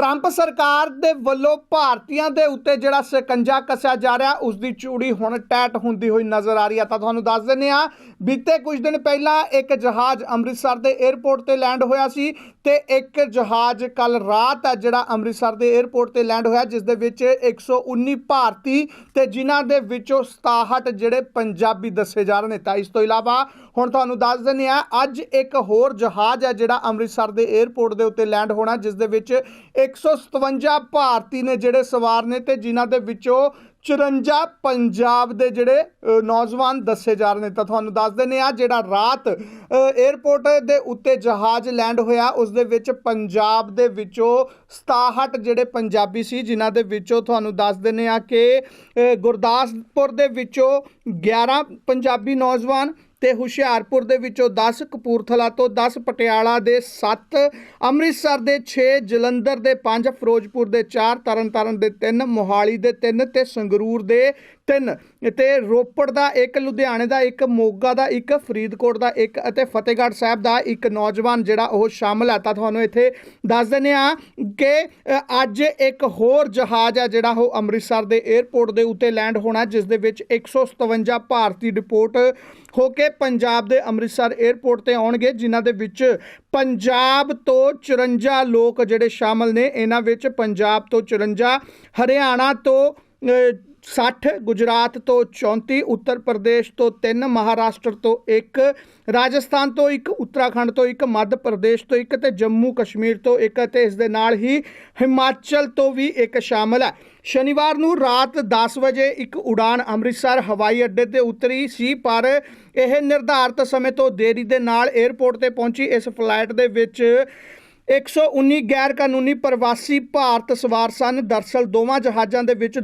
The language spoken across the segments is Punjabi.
ਟਰੰਪ ਸਰਕਾਰ ਦੇ ਵੱਲੋਂ ਭਾਰਤੀਆਂ ਦੇ ਉੱਤੇ ਜਿਹੜਾ ਸਿਕੰਜਾ ਕੱਸਿਆ ਜਾ ਰਿਹਾ ਉਸ ਦੀ ਚੂੜੀ ਹੁਣ ਟੈਟ ਹੁੰਦੀ ਹੋਈ ਨਜ਼ਰ ਆ ਰਹੀ ਹੈ। ਤਾਂ ਤੁਹਾਨੂੰ ਦੱਸ ਦਿੰਨੇ ਆ ਬੀਤੇ ਕੁਝ ਦਿਨ ਪਹਿਲਾਂ ਇੱਕ ਜਹਾਜ਼ ਅੰਮ੍ਰਿਤਸਰ ਦੇ 에ਅਰਪੋਰਟ ਤੇ ਲੈਂਡ ਹੋਇਆ ਸੀ ਤੇ ਇੱਕ ਜਹਾਜ਼ ਕੱਲ ਰਾਤ ਆ ਜਿਹੜਾ ਅੰਮ੍ਰਿਤਸਰ ਦੇ 에ਅਰਪੋਰਟ ਤੇ ਲੈਂਡ ਹੋਇਆ, ਜਿਸ ਦੇ ਵਿੱਚ 119 ਭਾਰਤੀ ਤੇ ਜਿਨ੍ਹਾਂ ਦੇ ਵਿੱਚੋਂ 67 ਜਿਹੜੇ ਪੰਜਾਬੀ ਦੱਸੇ ਜਾ ਰਹੇ ਨੇ। ਤਾਂ ਇਸ ਤੋਂ ਇਲਾਵਾ ਹੁਣ ਤੁਹਾਨੂੰ ਦੱਸ ਦਿੰਨੇ ਆ ਅੱਜ ਇੱਕ ਹੋਰ ਜਹਾਜ਼ ਆ ਜਿਹੜਾ ਅੰਮ੍ਰਿਤਸਰ ਦੇ 에ਅਰਪੋਰਟ ਦੇ ਉੱਤੇ ਲੈਂਡ ਹੋਣਾ, ਜਿਸ ਦੇ ਵਿੱਚ 157 ਭਾਰਤੀ ਨੇ ਜਿਹੜੇ ਸਵਾਰ ਨੇ ਤੇ ਜਿਨ੍ਹਾਂ ਦੇ ਵਿੱਚੋਂ 54 ਪੰਜਾਬ ਦੇ ਜਿਹੜੇ ਨੌਜਵਾਨ ਦੱਸੇ ਜਾ ਰਹੇ ਨੇ। ਤਾਂ ਤੁਹਾਨੂੰ ਦੱਸ ਦਿੰਦੇ ਆ ਜਿਹੜਾ ਰਾਤ ਅ, 에ਅਰਪੋਰਟ ਦੇ ਉੱਤੇ ਜਹਾਜ਼ ਲੈਂਡ ਹੋਇਆ ਉਸ ਦੇ ਵਿੱਚ ਪੰਜਾਬ ਦੇ ਵਿੱਚੋਂ 67 ਜਿਹੜੇ ਪੰਜਾਬੀ ਸੀ ਜਿਨ੍ਹਾਂ ਦੇ ਵਿੱਚੋਂ ਤੁਹਾਨੂੰ ਦੱਸ ਦਿੰਦੇ ਆ ਕਿ ਗੁਰਦਾਸਪੁਰ ਦੇ ਵਿੱਚੋਂ 11 ਪੰਜਾਬੀ ਨੌਜਵਾਨ ਤੇ ਹੁਸ਼ਿਆਰਪੁਰ ਦੇ ਵਿੱਚੋਂ 10 ਕਪੂਰਥਲਾ ਤੋਂ 10 ਪਟਿਆਲਾ ਦੇ 7 ਅੰਮ੍ਰਿਤਸਰ ਦੇ 6 ਜਲੰਧਰ ਦੇ 5 ਫਿਰੋਜ਼ਪੁਰ ਦੇ 4 ਤਰਨਤਾਰਨ ਦੇ 3 ਮੋਹਾਲੀ ਦੇ 3 ਤੇ ਸੰਗਰੂਰ ਦੇ ਤਿੰਨ ਤੇ ਰੋਪੜ ਦਾ ਇੱਕ, ਲੁਧਿਆਣੇ ਦਾ ਇੱਕ, ਮੋਗਾ ਦਾ ਇੱਕ, ਫਰੀਦਕੋਟ ਦਾ ਇੱਕ ਅਤੇ ਫਤਿਹਗੜ੍ਹ ਸਾਹਿਬ ਦਾ ਇੱਕ ਨੌਜਵਾਨ ਜਿਹੜਾ ਉਹ ਸ਼ਾਮਲ ਹੈ। ਤਾਂ ਤੁਹਾਨੂੰ ਇੱਥੇ ਦੱਸ ਦਿੰਦੇ ਆ ਕਿ ਅੱਜ ਇੱਕ ਹੋਰ ਜਹਾਜ਼ ਹੈ ਜਿਹੜਾ ਉਹ ਅੰਮ੍ਰਿਤਸਰ ਦੇ 에ਅਰਪੋਰਟ ਦੇ ਉੱਤੇ ਲੈਂਡ ਹੋਣਾ, ਜਿਸ ਦੇ ਵਿੱਚ 157 ਭਾਰਤੀ ਡਿਪੋਰਟ ਹੋ ਕੇ ਪੰਜਾਬ ਦੇ ਅੰਮ੍ਰਿਤਸਰ 에ਅਰਪੋਰਟ ਤੇ ਆਉਣਗੇ, ਜਿਨ੍ਹਾਂ ਦੇ ਵਿੱਚ ਪੰਜਾਬ ਤੋਂ 54 ਲੋਕ ਜਿਹੜੇ ਸ਼ਾਮਲ ਨੇ, ਇਹਨਾਂ ਵਿੱਚ ਪੰਜਾਬ ਤੋਂ 54 ਹਰਿਆਣਾ ਤੋਂ 60 ਗੁਜਰਾਤ ਤੋਂ 34 ਉੱਤਰ ਪ੍ਰਦੇਸ਼ ਤੋਂ 3 ਮਹਾਰਾਸ਼ਟਰ ਤੋਂ 1 ਰਾਜਸਥਾਨ ਤੋਂ 1 ਉੱਤਰਾਖੰਡ ਤੋਂ 1 ਮੱਧ ਪ੍ਰਦੇਸ਼ ਤੋਂ 1 ਤੇ ਜੰਮੂ ਕਸ਼ਮੀਰ ਤੋਂ 1 ਅਤੇ ਇਸ ਦੇ ਨਾਲ ਹੀ ਹਿਮਾਚਲ ਤੋਂ ਵੀ ਇੱਕ ਸ਼ਾਮਲ ਹੈ। ਸ਼ਨੀਵਾਰ ਨੂੰ ਰਾਤ 10 ਵਜੇ ਇੱਕ ਉਡਾਨ ਅੰਮ੍ਰਿਤਸਰ ਹਵਾਈ ਅੱਡੇ ਤੇ ਉਤਰੀ ਸੀ, ਪਰ ਇਹ ਨਿਰਧਾਰਤ ਸਮੇਂ ਤੋਂ ਦੇਰੀ ਦੇ ਨਾਲ 에ਅਰਪੋਰਟ ਤੇ ਪਹੁੰਚੀ। ਇਸ ਫਲਾਈਟ ਦੇ ਵਿੱਚ 119 ਗੈਰ ਕਾਨੂੰਨੀ ਪ੍ਰਵਾਸੀ ਭਾਰਤ ਸਵਾਰ ਸਨ। ਦਰਸਲ ਦੋਵਾਂ ਜਹਾਜ਼ਾਂ ਦੇ ਵਿੱਚ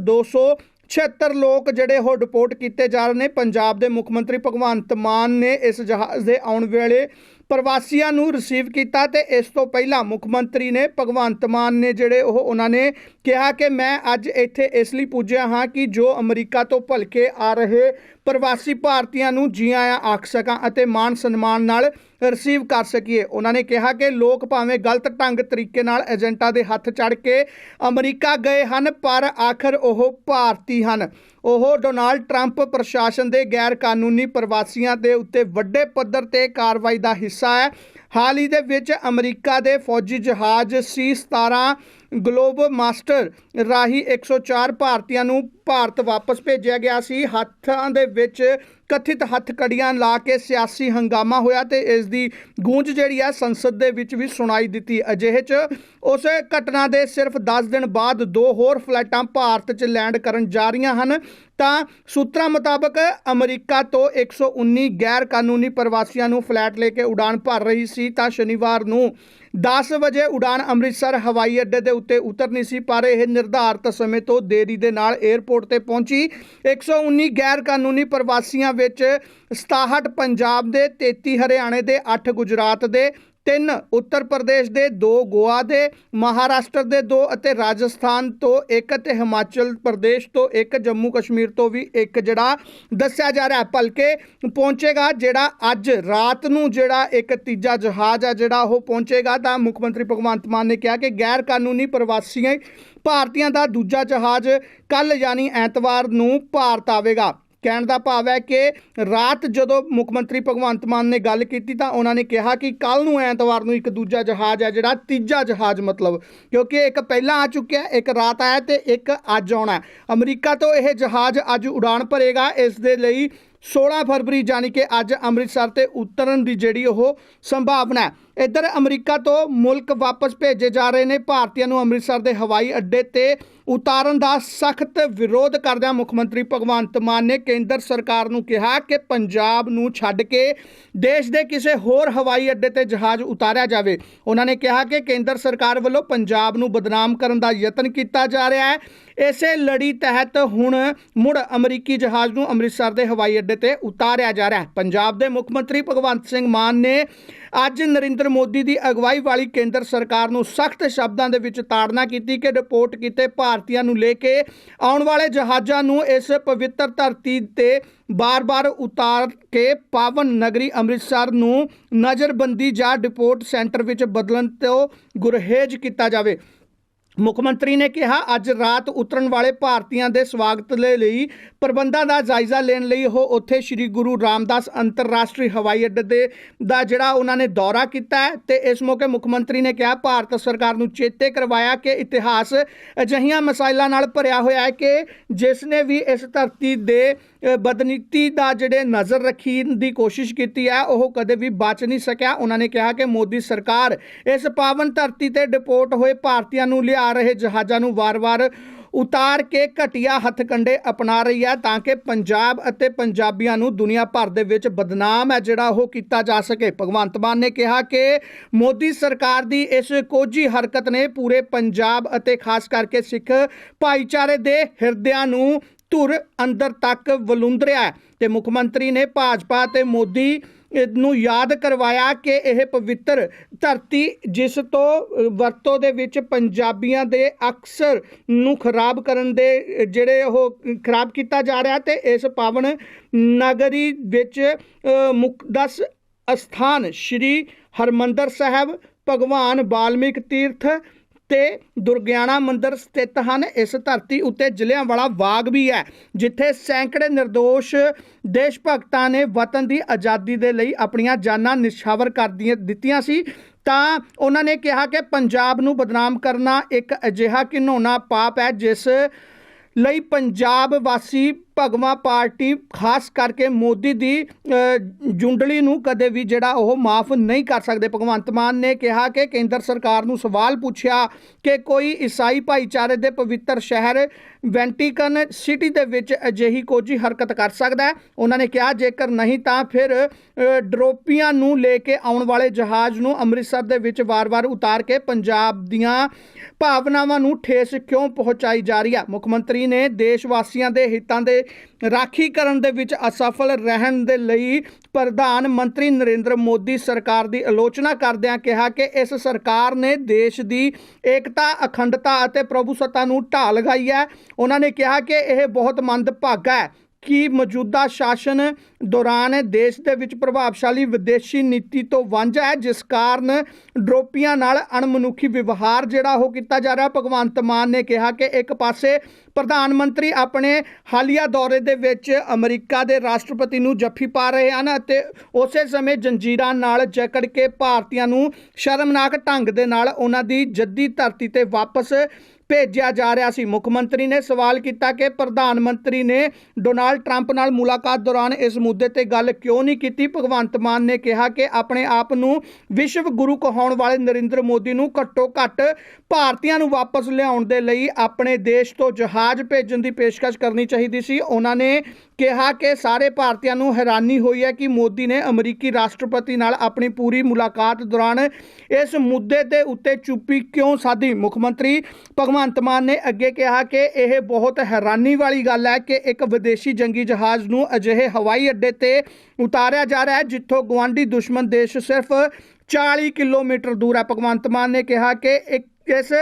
276 ਲੋਕ ਜਿਹੜੇ ਉਹ ਡਿਪੋਰਟ ਕੀਤੇ ਜਾ ਰਹੇ ਨੇ। ਪੰਜਾਬ ਦੇ ਮੁੱਖ ਮੰਤਰੀ ਭਗਵੰਤ ਮਾਨ ਨੇ ਇਸ ਜਹਾਜ਼ ਦੇ ਆਉਣ ਵੇਲੇ ਪ੍ਰਵਾਸੀਆਂ ਨੂੰ ਰਿਸੀਵ ਕੀਤਾ ਤੇ ਇਸ ਤੋਂ ਪਹਿਲਾਂ ਮੁੱਖ ਮੰਤਰੀ ਨੇ ਭਗਵੰਤ ਮਾਨ ਨੇ ਜਿਹੜੇ ਉਹ ਉਹਨਾਂ ਨੇ ਕਿਹਾ ਕਿ ਮੈਂ ਅੱਜ ਇੱਥੇ ਇਸ ਲਈ ਪੁੱਜਿਆ ਹਾਂ ਕਿ ਜੋ ਅਮਰੀਕਾ ਤੋਂ ਭਲਕੇ ਆ ਰਹੇ ਪ੍ਰਵਾਸੀ ਭਾਰਤੀਆਂ ਨੂੰ ਜੀ ਆਇਆਂ ਆਖ ਸਕਾਂ ਅਤੇ ਮਾਨ ਸਨਮਾਨ ਨਾਲ ਰਿਸੀਵ ਕਰ ਸਕੀਏ। ਉਹਨਾਂ ਨੇ ਕਿਹਾ ਕਿ ਲੋਕ ਭਾਵੇਂ ਗਲਤ ਢੰਗ ਤਰੀਕੇ ਨਾਲ ਏਜੰਟਾਂ ਦੇ ਹੱਥ ਚੜ ਕੇ ਅਮਰੀਕਾ ਗਏ ਹਨ, ਪਰ ਆਖਰ ਉਹ ਭਾਰਤੀ ਹਨ। ਉਹ ਡੋਨਾਲਡ ਟਰੰਪ ਪ੍ਰਸ਼ਾਸਨ ਦੇ ਗੈਰ ਕਾਨੂੰਨੀ ਪ੍ਰਵਾਸੀਆਂ ਦੇ ਉੱਤੇ ਵੱਡੇ ਪੱਧਰ ਤੇ ਕਾਰਵਾਈ ਦਾ ਹਿੱਸਾ ਹੈ। ਹਾਲ ਹੀ ਦੇ ਵਿੱਚ ਅਮਰੀਕਾ ਦੇ ਫੌਜੀ ਜਹਾਜ਼ ਸੀ-17 ਗਲੋਬ ਮਾਸਟਰ ਰਾਹੀਂ 104 ਭਾਰਤੀਆਂ ਨੂੰ ਭਾਰਤ ਵਾਪਸ ਭੇਜਿਆ ਗਿਆ ਸੀ। ਹੱਥਾਂ ਦੇ ਵਿੱਚ ਕਥਿਤ ਹੱਥਕੜੀਆਂ ਲਾ ਕੇ ਸਿਆਸੀ ਹੰਗਾਮਾ ਹੋਇਆ ਤੇ ਇਸ ਦੀ ਗੂੰਜ ਜਿਹੜੀ ਆ ਸੰਸਦ ਦੇ ਵਿੱਚ ਵੀ ਸੁਣਾਈ ਦਿੱਤੀ ਅਜਿਹੇ 'ਚ। ਉਸ ਘਟਨਾ ਦੇ ਸਿਰਫ 10 ਦਿਨ ਬਾਅਦ ਦੋ ਹੋਰ ਫਲਾਈਟਾਂ ਭਾਰਤ 'ਚ ਲੈਂਡ ਕਰਨ ਜਾ ਰਹੀਆਂ ਹਨ। ਤਾਂ ਸੂਤਰਾਂ ਮੁਤਾਬਕ ਅਮਰੀਕਾ ਤੋਂ 119 ਗੈਰ ਕਾਨੂੰਨੀ ਪ੍ਰਵਾਸੀਆਂ ਨੂੰ ਫਲੈਟ ਲੈ ਕੇ ਉਡਾਨ ਭਰ ਰਹੀ ਸੀ। ਤਾਂ ਸ਼ਨੀਵਾਰ ਨੂੰ 10 ਵਜੇ ਉਡਾਨ ਅੰਮ੍ਰਿਤਸਰ ਹਵਾਈ ਅੱਡੇ ਦੇ ਉੱਤੇ ਉਤਰਨੀ ਸੀ, ਪਰ ਇਹ ਨਿਰਧਾਰਤ ਸਮੇਂ ਤੋਂ ਦੇਰੀ ਦੇ ਨਾਲ 에ਅਰਪੋਰਟ ਤੇ ਪਹੁੰਚੀ। 119 ਗੈਰ ਕਾਨੂੰਨੀ ਪ੍ਰਵਾਸੀਆਂ ਵਿੱਚ 67 ਪੰਜਾਬ ਦੇ 33 ਹਰਿਆਣੇ ਦੇ 8 ਗੁਜਰਾਤ ਦੇ ਤਿੰਨ ਉੱਤਰ ਪ੍ਰਦੇਸ਼ ਦੇ, ਦੋ ਗੋਆ ਦੇ, ਮਹਾਰਾਸ਼ਟਰ ਦੇ ਦੋ ਅਤੇ ਰਾਜਸਥਾਨ ਤੋਂ ਇੱਕ ਅਤੇ ਹਿਮਾਚਲ ਪ੍ਰਦੇਸ਼ ਤੋਂ ਇੱਕ, ਜੰਮੂ ਕਸ਼ਮੀਰ ਤੋਂ ਵੀ ਇੱਕ ਜਿਹੜਾ ਦੱਸਿਆ ਜਾ ਰਿਹਾ ਭਲਕੇ ਪਹੁੰਚੇਗਾ ਜਿਹੜਾ ਅੱਜ ਰਾਤ ਨੂੰ ਜਿਹੜਾ ਇੱਕ ਤੀਜਾ ਜਹਾਜ਼ ਆ ਜਿਹੜਾ ਉਹ ਪਹੁੰਚੇਗਾ। ਤਾਂ ਮੁੱਖ ਮੰਤਰੀ ਭਗਵੰਤ ਮਾਨ ਨੇ ਕਿਹਾ ਕਿ ਗੈਰ ਕਾਨੂੰਨੀ ਪ੍ਰਵਾਸੀਆਂ, ਭਾਰਤੀਆਂ ਦਾ ਦੂਜਾ ਜਹਾਜ਼ ਕੱਲ ਯਾਨੀ ਐਤਵਾਰ ਨੂੰ ਭਾਰਤ ਆਵੇਗਾ। ਕਹਿਣ ਦਾ ਭਾਵ ਹੈ ਕਿ ਰਾਤ ਜਦੋਂ ਮੁੱਖ ਮੰਤਰੀ ਭਗਵੰਤ ਮਾਨ ਨੇ ਗੱਲ ਕੀਤੀ ਤਾਂ ਉਹਨਾਂ ਨੇ ਕਿਹਾ ਕਿ ਕੱਲ ਨੂੰ ਐਤਵਾਰ ਨੂੰ ਇੱਕ ਦੂਜਾ ਜਹਾਜ਼ ਹੈ, ਜਿਹੜਾ ਤੀਜਾ ਜਹਾਜ਼ ਮਤਲਬ, ਕਿਉਂਕਿ ਇੱਕ ਪਹਿਲਾਂ ਆ ਚੁੱਕਿਆ, ਇੱਕ ਰਾਤ ਆਇਆ ਤੇ ਇੱਕ ਅੱਜ ਆਉਣਾ ਅਮਰੀਕਾ ਤੋਂ ਇਹ ਜਹਾਜ਼ ਅੱਜ ਉਡਾਨ ਭਰੇਗਾ। ਇਸ ਦੇ ਲਈ 16 ਫਰਵਰੀ ਜਾਨੀ ਕਿ ਅੱਜ ਅੰਮ੍ਰਿਤਸਰ ਤੇ ਉਤਰਨ ਦੀ ਜਿਹੜੀ ਉਹ ਸੰਭਾਵਨਾ ਹੈ। ਇੱਧਰ ਅਮਰੀਕਾ ਤੋਂ ਮੁਲਕ ਵਾਪਸ ਭੇਜੇ ਜਾ ਰਹੇ ਨੇ। ਭਾਰਤੀਆਂ ਨੂੰ ਅੰਮ੍ਰਿਤਸਰ ਦੇ ਹਵਾਈ ਅੱਡੇ ਤੇ ਉਤਾਰਨ ਦਾ ਸਖਤ ਵਿਰੋਧ ਕਰਦਿਆਂ ਮੁੱਖ ਮੰਤਰੀ ਭਗਵੰਤ ਮਾਨ ਨੇ ਕੇਂਦਰ ਸਰਕਾਰ ਨੂੰ ਕਿਹਾ ਕਿ ਪੰਜਾਬ ਨੂੰ ਛੱਡ ਕੇ ਦੇਸ਼ ਦੇ ਕਿਸੇ ਹੋਰ ਹਵਾਈ ਅੱਡੇ ਤੇ ਜਹਾਜ਼ ਉਤਾਰਿਆ ਜਾਵੇ। ਉਹਨਾਂ ਨੇ ਕਿਹਾ ਕਿ ਕੇਂਦਰ ਸਰਕਾਰ ਵੱਲੋਂ ਪੰਜਾਬ ਨੂੰ ਬਦਨਾਮ ਕਰਨ ਦਾ ਯਤਨ ਕੀਤਾ ਜਾ ਰਿਹਾ ਹੈ। ਇਸੇ ਲੜੀ ਤਹਿਤ ਹੁਣ ਮੁੜ ਅਮਰੀਕੀ ਜਹਾਜ਼ ਨੂੰ ਅੰਮ੍ਰਿਤਸਰ ਦੇ ਹਵਾਈ ਅੱਡੇ ਤੇ ਉਤਾਰਿਆ ਜਾ ਰਿਹਾ ਹੈ। ਪੰਜਾਬ ਦੇ ਮੁੱਖ ਮੰਤਰੀ ਭਗਵੰਤ ਸਿੰਘ ਮਾਨ ਨੇ ਅੱਜ ਨਰਿੰਦਰ ਮੋਦੀ ਦੀ ਅਗਵਾਈ ਵਾਲੀ ਕੇਂਦਰ ਸਰਕਾਰ ਨੂੰ ਸਖਤ ਸ਼ਬਦਾਂ ਦੇ ਵਿੱਚ ਤਾੜਨਾ ਕੀਤੀ ਕਿ ਰਿਪੋਰਟ ਕੀਤੇ ਭਾਰਤੀਆਂ ਨੂੰ ਲੈ ਕੇ ਆਉਣ ਵਾਲੇ ਜਹਾਜ਼ਾਂ ਨੂੰ ਇਸ ਪਵਿੱਤਰ ਧਰਤੀ ਤੇ ਬਾਰ-ਬਾਰ ਉਤਾਰ ਕੇ ਪਾਵਨ ਨਗਰੀ ਅੰਮ੍ਰਿਤਸਰ ਨੂੰ ਨਜ਼ਰਬੰਦੀ ਜਾਂ ਡਿਪੋਰਟ ਸੈਂਟਰ ਵਿੱਚ ਬਦਲਣ ਤੋਂ ਗੁਰਹੇਜ਼ ਕੀਤਾ ਜਾਵੇ। ਮੁੱਖ ਮੰਤਰੀ ਨੇ ਕਿਹਾ, ਅੱਜ ਰਾਤ ਉਤਰਨ ਵਾਲੇ ਭਾਰਤੀਆਂ ਦੇ ਸਵਾਗਤ ਦੇ ਲਈ ਪ੍ਰਬੰਧਾਂ ਦਾ ਜਾਇਜ਼ਾ ਲੈਣ ਲਈ ਉਹ ਉੱਥੇ ਸ੍ਰੀ ਗੁਰੂ ਰਾਮਦਾਸ ਅੰਤਰਰਾਸ਼ਟਰੀ ਹਵਾਈ ਅੱਡੇ ਦੇ ਦਾ ਜਿਹੜਾ ਉਹਨਾਂ ਨੇ ਦੌਰਾ ਕੀਤਾ ਹੈ ਤੇ ਇਸ ਮੌਕੇ ਮੁੱਖ ਮੰਤਰੀ ਨੇ ਕਿਹਾ, ਭਾਰਤ ਸਰਕਾਰ ਨੂੰ ਚੇਤੇ ਕਰਵਾਇਆ ਕਿ ਇਤਿਹਾਸ ਅਜਿਹੀਆਂ ਮਸਾਇਲਾਂ ਨਾਲ ਭਰਿਆ ਹੋਇਆ ਹੈ ਕਿ ਜਿਸ ਨੇ ਵੀ ਇਸ ਧਰਤੀ ਦੇ ਬਦਨੀਤੀ ਦਾ ਜਿਹੜੇ ਨਜ਼ਰ ਰੱਖੀ ਦੀ ਕੋਸ਼ਿਸ਼ ਕੀਤੀ ਹੈ, ਉਹ ਕਦੇ ਵੀ ਬਚ ਨਹੀਂ ਸਕਿਆ। ਉਹਨਾਂ ਨੇ ਕਿਹਾ ਕਿ ਮੋਦੀ ਸਰਕਾਰ ਇਸ ਪਾਵਨ ਧਰਤੀ ਤੇ ਡਿਪੋਰਟ ਹੋਏ ਭਾਰਤੀਆਂ ਨੂੰ ਲਿਆ ਰਹੇ ਜਹਾਜ਼ਾਂ ਨੂੰ ਵਾਰ-ਵਾਰ ਉਤਾਰ ਕੇ ਘਟੀਆ ਹੱਥਕੰਡੇ ਅਪਣਾ ਰਹੀ ਹੈ ਤਾਂ ਕਿ ਪੰਜਾਬ ਅਤੇ ਪੰਜਾਬੀਆਂ ਨੂੰ ਦੁਨੀਆ ਭਰ ਦੇ ਵਿੱਚ ਬਦਨਾਮ ਹੈ ਜਿਹੜਾ ਉਹ ਕੀਤਾ ਜਾ ਸਕੇ। ਭਗਵੰਤ ਮਾਨ ਨੇ ਕਿਹਾ ਕਿ ਮੋਦੀ ਸਰਕਾਰ ਦੀ ਇਸ ਕੋਝੀ ਹਰਕਤ ਨੇ ਪੂਰੇ ਪੰਜਾਬ ਅਤੇ ਖਾਸ ਕਰਕੇ ਸਿੱਖ ਭਾਈਚਾਰੇ ਦੇ ਹਿਰਦਿਆਂ ਨੂੰ ਧੁਰ ਅੰਦਰ ਤੱਕ ਵਲੁੰਦਰਿਆ ਹੈ ਤੇ ਮੁੱਖ ਮੰਤਰੀ ਨੇ ਭਾਜਪਾ ਤੇ ਮੋਦੀ ਨੂੰ ਯਾਦ ਕਰਵਾਇਆ ਕਿ ਇਹ ਪਵਿੱਤਰ ਧਰਤੀ ਜਿਸ ਤੋਂ ਵਰਤੋਂ ਦੇ ਵਿੱਚ ਪੰਜਾਬੀਆਂ ਦੇ ਅਕਸਰ ਨੂੰ ਖਰਾਬ ਕਰਨ ਦੇ, ਜਿਹੜੇ ਉਹ ਖਰਾਬ ਕੀਤਾ ਜਾ ਰਿਹਾ ਤੇ ਇਸ ਪਾਵਨ ਨਗਰੀ ਵਿੱਚ ਮੁਕਦਸ ਅਸਥਾਨ ਸ਼੍ਰੀ ਹਰਮੰਦਰ ਸਾਹਿਬ, ਭਗਵਾਨ ਵਾਲਮੀਕ ਤੀਰਥ ਤੇ ਦੁਰਗਿਆਣਾ ਮੰਦਿਰ ਸਥਿਤ ਹਨ। ਇਸ ਧਰਤੀ ਉੱਤੇ ਜਲਿਆਂਵਾਲਾ ਬਾਗ ਵੀ ਹੈ, ਜਿੱਥੇ ਸੈਂਕੜੇ નિર્ਦੋਸ਼ ਦੇਸ਼ ਭਗਤਾਂ ਨੇ ਵਤਨ ਦੀ ਆਜ਼ਾਦੀ ਦੇ ਲਈ ਆਪਣੀਆਂ ਜਾਨਾਂ ਨਿਸ਼ਾਵਰ ਕਰ ਦਿੱਤੀਆਂ ਸੀ। ਤਾਂ ਉਹਨਾਂ ਨੇ ਕਿਹਾ ਕਿ ਪੰਜਾਬ ਨੂੰ ਬਦਨਾਮ ਕਰਨਾ ਇੱਕ ਅਜਿਹਾ ਘਿਨੌਣਾ ਪਾਪ ਹੈ, ਜਿਸ ਲਈ ਪੰਜਾਬ ਵਾਸੀ ਭਗਵਾ ਪਾਰਟੀ, ਖਾਸ ਕਰਕੇ ਮੋਦੀ ਦੀ ਜੁੰਡਲੀ ਨੂੰ ਕਦੇ ਵੀ ਜਿਹੜਾ ਉਹ ਮਾਫ ਨਹੀਂ ਕਰ ਸਕਦੇ। ਭਗਵੰਤ ਮਾਨ ਨੇ ਕਿਹਾ ਕਿ ਕੇਂਦਰ ਸਰਕਾਰ ਨੂੰ ਸਵਾਲ ਪੁੱਛਿਆ ਕਿ ਕੋਈ ਈਸਾਈ ਭਾਈਚਾਰੇ ਦੇ ਪਵਿੱਤਰ ਸ਼ਹਿਰ ਵੈਂਟੀਕਨ ਸਿਟੀ ਦੇ ਵਿੱਚ ਅਜਿਹੀ ਕੋਝੀ ਹਰਕਤ ਕਰ ਸਕਦਾ ਹੈ। ਉਹਨਾਂ ਨੇ ਕਿਹਾ, ਜੇਕਰ ਨਹੀਂ ਤਾਂ ਫਿਰ ਡਰੋਪੀਆਂ ਨੂੰ ਲੈ ਕੇ ਆਉਣ ਵਾਲੇ ਜਹਾਜ਼ ਨੂੰ ਅੰਮ੍ਰਿਤਸਰ ਦੇ ਵਿੱਚ ਵਾਰ-ਵਾਰ ਉਤਾਰ ਕੇ ਪੰਜਾਬ ਦੀਆਂ ਭਾਵਨਾਵਾਂ ਨੂੰ ਠੇਸ ਕਿਉਂ ਪਹੁੰਚਾਈ ਜਾ ਰਹੀ ਹੈ? ਮੁੱਖ ਮੰਤਰੀ ਨੇ ਦੇਸ਼ ਵਾਸੀਆਂ ਦੇ ਹਿੱਤਾਂ ਦੇ ਰਾਖੀ ਕਰਨ ਦੇ ਵਿੱਚ ਅਸਫਲ ਰਹਿਣ ਦੇ ਲਈ ਪ੍ਰਧਾਨ ਮੰਤਰੀ ਨਰਿੰਦਰ ਮੋਦੀ ਸਰਕਾਰ ਦੀ ਆਲੋਚਨਾ ਕਰਦਿਆਂ ਕਿਹਾ ਕਿ ਇਸ ਸਰਕਾਰ ਨੇ ਦੇਸ਼ ਦੀ ਏਕਤਾ, ਅਖੰਡਤਾ ਅਤੇ ਪ੍ਰਭੂਸੱਤਾ ਨੂੰ ਢਾਹ ਲਗਾਈ ਹੈ। ਉਹਨਾਂ ਨੇ ਕਿਹਾ ਕਿ ਇਹ ਬਹੁਤ ਮੰਦਭਾਗਾ ਹੈ। ਕਿ ਮੌਜੂਦਾ ਸ਼ਾਸਨ ਦੌਰਾਨ ਦੇਸ਼ ਦੇ ਵਿੱਚ ਪ੍ਰਭਾਵਸ਼ਾਲੀ ਵਿਦੇਸ਼ੀ ਨੀਤੀ ਤੋਂ ਵਾਂਝਾ ਹੈ, ਜਿਸ ਕਾਰਨ ਡਰੋਪੀਆਂ ਨਾਲ ਅਣਮਨੁੱਖੀ ਵਿਵਹਾਰ ਜਿਹੜਾ ਉਹ ਕੀਤਾ ਜਾ ਰਿਹਾ। ਭਗਵੰਤ ਮਾਨ ਨੇ ਕਿਹਾ ਕਿ ਇੱਕ ਪਾਸੇ ਪ੍ਰਧਾਨ ਮੰਤਰੀ ਆਪਣੇ ਹਾਲੀਆ ਦੌਰੇ ਦੇ ਵਿੱਚ ਅਮਰੀਕਾ ਦੇ ਰਾਸ਼ਟਰਪਤੀ ਨੂੰ ਜੱਫੀ ਪਾ ਰਹੇ ਹਨ ਅਤੇ ਉਸੇ ਸਮੇਂ ਜੰਜੀਰਾਂ ਨਾਲ ਜਕੜ ਕੇ ਭਾਰਤੀਆਂ ਨੂੰ ਸ਼ਰਮਨਾਕ ਢੰਗ ਦੇ ਨਾਲ ਉਹਨਾਂ ਦੀ ਜੱਦੀ ਧਰਤੀ ਤੇ ਵਾਪਸ ਭੇਜਿਆ ਜਾ ਰਿਹਾ ਸੀ। ਮੁੱਖ ਮੰਤਰੀ ਨੇ ਸਵਾਲ ਕੀਤਾ ਕਿ ਪ੍ਰਧਾਨ ਮੰਤਰੀ ਨੇ ਡੋਨਾਲਡ ਟਰੰਪ ਨਾਲ ਮੁਲਾਕਾਤ ਦੌਰਾਨ ਇਸ ਮੁੱਦੇ ਤੇ ਗੱਲ ਕਿਉਂ ਨਹੀਂ ਕੀਤੀ? ਭਗਵੰਤ ਮਾਨ ਨੇ ਕਿਹਾ ਕਿ ਆਪਣੇ ਆਪ ਨੂੰ ਵਿਸ਼ਵ ਗੁਰੂ ਕਹਾਉਣ ਵਾਲੇ ਨਰਿੰਦਰ ਮੋਦੀ ਨੂੰ ਘੱਟੋ ਘੱਟ ਭਾਰਤੀਆਂ ਨੂੰ ਵਾਪਸ ਲਿਆਉਣ ਦੇ ਲਈ ਆਪਣੇ ਦੇਸ਼ ਤੋਂ ਜਹਾਜ਼ ਭੇਜਣ ਦੀ ਪੇਸ਼ਕਸ਼ ਕਰਨੀ ਚਾਹੀਦੀ ਸੀ। ਉਹਨਾਂ ਨੇ ਕਿਹਾ ਕਿ ਸਾਰੇ ਭਾਰਤੀਆਂ ਨੂੰ ਹੈਰਾਨੀ ਹੋਈ ਹੈ ਕਿ ਮੋਦੀ ਨੇ ਅਮਰੀਕੀ ਰਾਸ਼ਟਰਪਤੀ ਨਾਲ ਆਪਣੀ ਪੂਰੀ ਮੁਲਾਕਾਤ ਦੌਰਾਨ ਇਸ ਮੁੱਦੇ ਦੇ ਉੱਤੇ ਚੁੱਪੀ ਕਿਉਂ ਸਾਧੀ? ਮੁੱਖ ਮੰਤਰੀ ਭਗਵੰਤ ਮਾਨ ਨੇ ਅੱਗੇ ਕਿਹਾ ਕਿ ਇਹ ਬਹੁਤ ਹੈਰਾਨੀ ਵਾਲੀ ਗੱਲ ਹੈ ਕਿ ਇੱਕ ਵਿਦੇਸ਼ੀ ਜੰਗੀ ਜਹਾਜ਼ ਨੂੰ ਅਜਿਹੇ ਹਵਾਈ ਅੱਡੇ ਤੇ ਉਤਾਰਿਆ ਜਾ ਰਿਹਾ ਹੈ, ਜਿੱਥੋਂ ਗਵਾਂਢੀ ਦੁਸ਼ਮਣ ਦੇਸ਼ ਸਿਰਫ 40 ਕਿਲੋਮੀਟਰ ਦੂਰ ਹੈ। ਭਗਵੰਤ ਮਾਨ ਨੇ ਕਿਹਾ ਕਿ ਇੱਕ ਇਸ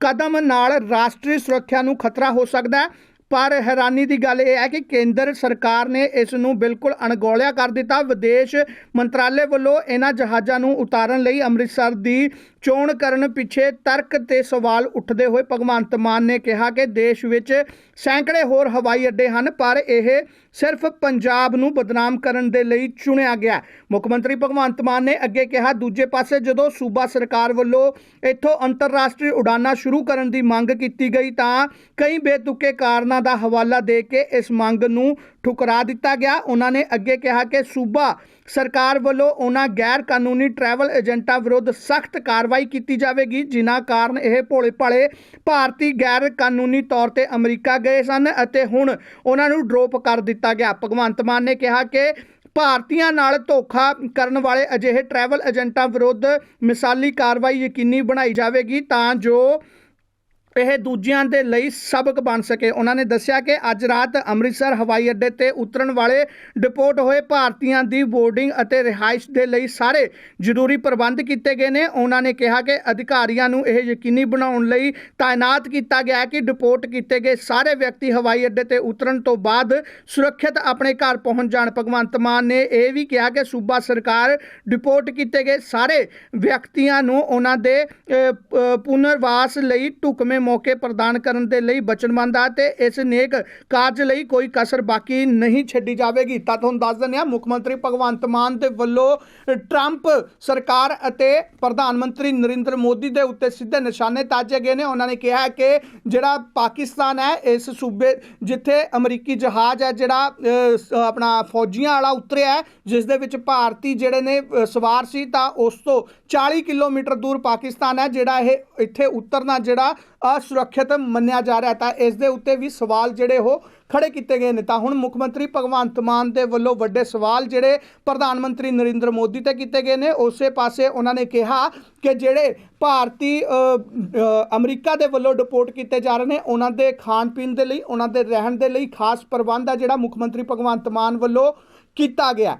ਕਦਮ ਨਾਲ ਰਾਸ਼ਟਰੀ ਸੁਰੱਖਿਆ ਨੂੰ ਖਤਰਾ ਹੋ ਸਕਦਾ ਹੈ। ਪਰ ਹੈਰਾਨੀ ਦੀ ਗੱਲ ਇਹ ਹੈ ਕਿ ਕੇਂਦਰ ਸਰਕਾਰ ਨੇ ਇਸ ਨੂੰ ਬਿਲਕੁਲ ਅਣਗੌਲਿਆ ਕਰ ਦਿੱਤਾ। ਵਿਦੇਸ਼ ਮੰਤਰਾਲੇ ਵੱਲੋਂ ਇਹਨਾਂ ਜਹਾਜ਼ਾਂ ਨੂੰ ਉਤਾਰਨ ਲਈ ਅੰਮ੍ਰਿਤਸਰ ਦੀ ਚੋਣ ਕਰਨ ਪਿੱਛੇ ਤਰਕ ਤੇ ਸਵਾਲ ਉੱਠਦੇ ਹੋਏ ਭਗਵੰਤ ਮਾਨ ਨੇ ਕਿਹਾ ਕਿ ਦੇਸ਼ ਵਿੱਚ ਸੈਂਕੜੇ ਹੋਰ ਹਵਾਈ ਅੱਡੇ ਹਨ, ਪਰ ਇਹ ਸਿਰਫ ਪੰਜਾਬ ਨੂੰ ਬਦਨਾਮ ਕਰਨ ਦੇ ਲਈ ਚੁਣਿਆ ਗਿਆ। ਮੁੱਖ ਮੰਤਰੀ ਭਗਵੰਤ ਮਾਨ ਨੇ ਅੱਗੇ ਕਿਹਾ, ਦੂਜੇ ਪਾਸੇ ਜਦੋਂ ਸੂਬਾ ਸਰਕਾਰ ਵੱਲੋਂ ਇੱਥੋਂ ਅੰਤਰਰਾਸ਼ਟਰੀ ਉਡਾਨਾਂ ਸ਼ੁਰੂ ਕਰਨ ਦੀ ਮੰਗ ਕੀਤੀ ਗਈ, ਤਾਂ ਕਈ ਬੇਤੁਕੇ ਕਾਰਨਾਂ ਦਾ ਹਵਾਲਾ ਦੇ ਕੇ ਇਸ ਮੰਗ ਨੂੰ ਠੁਕਰਾ ਦਿੱਤਾ ਗਿਆ। ਉਹਨਾਂ ਨੇ ਅੱਗੇ ਕਿਹਾ ਕਿ ਸੂਬਾ ਸਰਕਾਰ ਵੱਲੋਂ ਉਹਨਾਂ ਗੈਰ ਕਾਨੂੰਨੀ ਟਰੈਵਲ ਏਜੰਟਾਂ ਵਿਰੁੱਧ ਸਖਤ ਕਾਰਵਾਈ ਕੀਤੀ ਜਾਵੇਗੀ, ਜਿਨ੍ਹਾਂ ਕਾਰਨ ਇਹ ਭੋਲੇ ਭਾਲੇ ਭਾਰਤੀ ਗੈਰ ਕਾਨੂੰਨੀ ਤੌਰ ਤੇ ਅਮਰੀਕਾ ਗਏ ਸਨ ਅਤੇ ਹੁਣ ਉਹਨਾਂ ਨੂੰ ਡ੍ਰੌਪ ਕਰ ਦਿੱਤਾ ਗਿਆ। ਭਗਵੰਤ ਮਾਨ ਨੇ ਕਿਹਾ ਕਿ ਭਾਰਤੀਆਂ ਨਾਲ ਧੋਖਾ ਕਰਨ ਵਾਲੇ ਅਜਿਹੇ ਟਰੈਵਲ ਏਜੰਟਾਂ ਵਿਰੁੱਧ ਮਿਸਾਲੀ ਕਾਰਵਾਈ ਯਕੀਨੀ ਬਣਾਈ ਜਾਵੇਗੀ, ਤਾਂ ਜੋ ਇਹ ਦੂਜਿਆਂ ਦੇ ਲਈ ਸਬਕ ਬਣ ਸਕੇ। ਉਹਨਾਂ ਨੇ ਦੱਸਿਆ ਕਿ ਅੱਜ ਰਾਤ ਅੰਮ੍ਰਿਤਸਰ, ਹਵਾਈ ਅੱਡੇ ਤੇ ਉਤਰਨ ਵਾਲੇ ਡਿਪੋਰਟ ਹੋਏ ਭਾਰਤੀਆਂ ਦੀ ਬੋਰਡਿੰਗ ਅਤੇ ਰਿਹਾਇਸ਼ ਦੇ ਲਈ ਸਾਰੇ ਜ਼ਰੂਰੀ ਪ੍ਰਬੰਧ ਕੀਤੇ ਗਏ ਨੇ। ਉਹਨਾਂ ਨੇ ਕਿਹਾ ਕਿ ਅਧਿਕਾਰੀਆਂ ਨੂੰ ਇਹ ਯਕੀਨੀ ਬਣਾਉਣ ਲਈ ਤਾਇਨਾਤ ਕੀਤਾ ਗਿਆ ਹੈ ਕਿ ਡਿਪੋਰਟ ਕੀਤੇ ਗਏ ਸਾਰੇ ਵਿਅਕਤੀ ਹਵਾਈ ਅੱਡੇ ਤੇ ਉਤਰਨ ਤੋਂ ਬਾਅਦ ਸੁਰੱਖਿਅਤ ਆਪਣੇ ਘਰ ਪਹੁੰਚ ਜਾਣ। ਭਗਵੰਤ ਮਾਨ ਨੇ ਇਹ ਵੀ ਕਿਹਾ ਕਿ ਸੂਬਾ ਸਰਕਾਰ ਡਿਪੋਰਟ ਕੀਤੇ ਗਏ ਸਾਰੇ ਵਿਅਕਤੀਆਂ ਨੂੰ ਉਹਨਾਂ ਦੇ ਪੁਨਰਵਾਸ ਲਈ ਢੁਕਵੇਂ ਮੌਕੇ ਪ੍ਰਦਾਨ ਕਰਨ ਦੇ ਲਈ ਵਚਨਬੱਧ ਹੈ ਤੇ ਇਸ ਨੇਕ ਕਾਰਜ ਲਈ ਕੋਈ ਕਸਰ ਬਾਕੀ ਨਹੀਂ ਛੱਡੀ ਜਾਵੇਗੀ। ਤਾਂ ਤੁਹਾਨੂੰ ਦੱਸ ਦਿੰਦੇ ਹਾਂ, ਮੁੱਖ ਮੰਤਰੀ ਭਗਵੰਤ ਮਾਨ ਦੇ ਵੱਲੋਂ ਟਰੰਪ ਸਰਕਾਰ ਅਤੇ ਪ੍ਰਧਾਨ ਮੰਤਰੀ ਨਰਿੰਦਰ ਮੋਦੀ ਦੇ ਉੱਤੇ ਸਿੱਧੇ ਨਿਸ਼ਾਨੇ ਤਾਜੇ ਗਏ ਨੇ। ਉਹਨਾਂ ਨੇ ਕਿਹਾ ਕਿ ਜਿਹੜਾ ਪਾਕਿਸਤਾਨ ਹੈ, ਇਸ ਸੂਬੇ ਜਿੱਥੇ ਅਮਰੀਕੀ ਜਹਾਜ਼ ਹੈ, ਜਿਹੜਾ ਆਪਣਾ ਫੌਜੀਆਂ ਵਾਲਾ ਉਤਰਿਆ ਜਿਸ ਦੇ ਵਿੱਚ ਭਾਰਤੀ ਜਿਹੜੇ ਨੇ ਸਵਾਰ ਸੀ, ਤਾਂ ਉਸ ਤੋਂ 40 ਕਿਲੋਮੀਟਰ ਦੂਰ ਪਾਕਿਸਤਾਨ ਹੈ, ਜਿਹੜਾ ਇਹ ਇੱਥੇ ਉਤਰਨਾ, ਜਿਹੜਾ ਅਸੁਰੱਖਿਅਤ ਮੰਨਿਆ ਜਾ ਰਿਹਾ ਤਾਂ ਇਸ ਦੇ ਉੱਤੇ ਵੀ ਸਵਾਲ ਜਿਹੜੇ ਉਹ ਖੜੇ ਕੀਤੇ ਗਏ ਨੇ। ਤਾਂ ਹੁਣ ਮੁੱਖ ਮੰਤਰੀ ਭਗਵੰਤ ਮਾਨ ਦੇ ਵੱਲੋਂ ਵੱਡੇ ਸਵਾਲ ਜਿਹੜੇ ਪ੍ਰਧਾਨ ਮੰਤਰੀ ਨਰਿੰਦਰ ਮੋਦੀ ਤੇ ਕੀਤੇ ਗਏ ਨੇ। ਉਸੇ ਪਾਸੇ ਉਹਨਾਂ ਨੇ ਕਿਹਾ ਕਿ ਜਿਹੜੇ ਭਾਰਤੀ ਅਮਰੀਕਾ ਦੇ ਵੱਲੋਂ ਡਿਪੋਰਟ ਕੀਤੇ ਜਾ ਰਹੇ ਨੇ, ਉਹਨਾਂ ਦੇ ਖਾਣ ਪੀਣ ਦੇ ਲਈ, ਉਹਨਾਂ ਦੇ ਰਹਿਣ ਦੇ ਲਈ ਖਾਸ ਪ੍ਰਬੰਧ ਆ ਜਿਹੜਾ ਮੁੱਖ ਮੰਤਰੀ ਭਗਵੰਤ ਮਾਨ ਵੱਲੋਂ ਕੀਤਾ ਗਿਆ।